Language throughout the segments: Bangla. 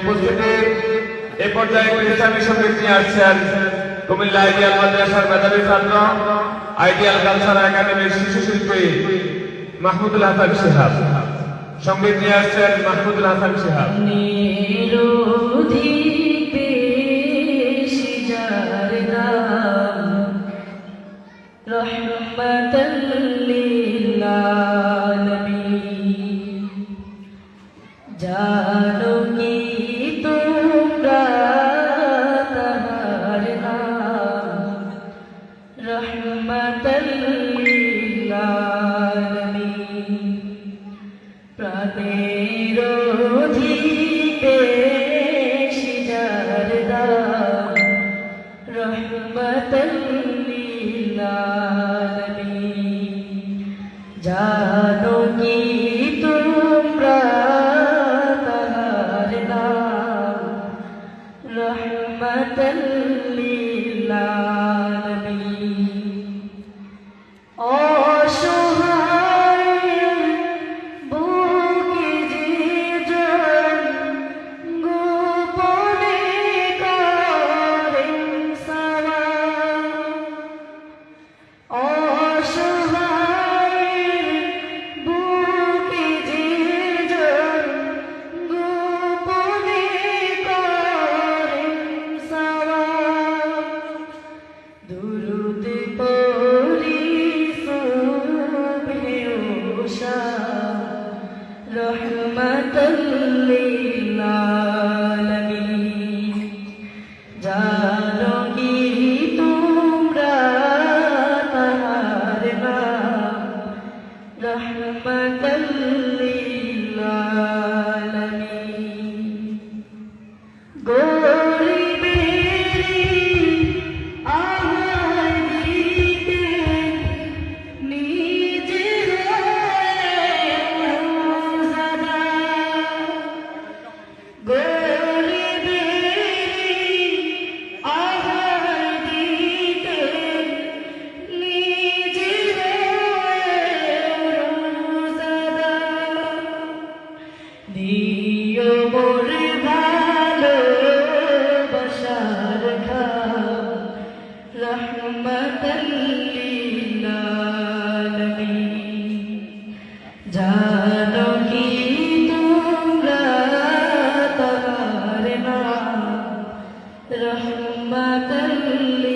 উপস্থিতির এ পর্যায়ে ক্রিস্টান মিশন নিয়ে আসছেন কুমিল্লা আইডিয়াল মাদ্রাসার মেধাবী ছাত্র, আইডিয়াল কালচার একাডেমির শিশু শিল্পী মাহমুদুল হাসান সিহাব সংগীত নিয়ে আসছেন মাহমুদুল হাসান সিহাব প্রাণের অধিকে সিজার দাম রহমতলিলালমি জানো কি তোমরা তাহার নাম? রহমতলিলাল رحمة لله. দিও মোরে ভালো বসার জানো কি তোমরা তার না রহমতল্লি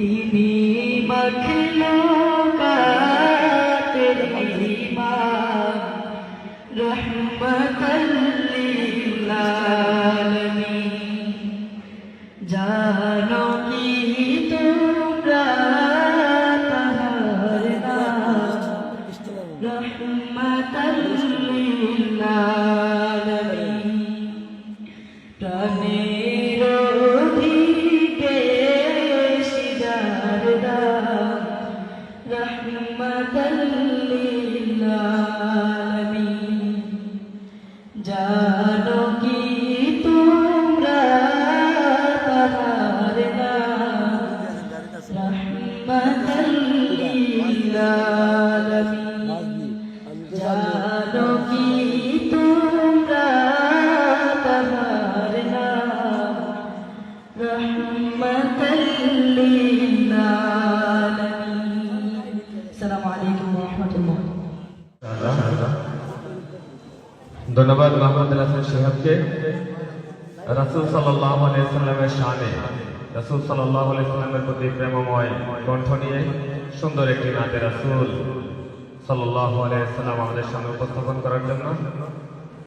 তিনি মখলুকাতের ইমাম রহমতাল লিল আলামিন জানো কি তোমরা তাহার নাম? ধন্যবাদ মোহাম্মদ রাসুল সাহেবকে। রাসুল আলাইসাল্লামের শানে, রাসুল আলাইসাল্লামের প্রতি প্রেমময় কণ্ঠ নিয়ে সুন্দর একটি নাতে রাসুল সাল্লাহ আলাইসাল্লাম আমাদের সামনে উপস্থাপন করার জন্য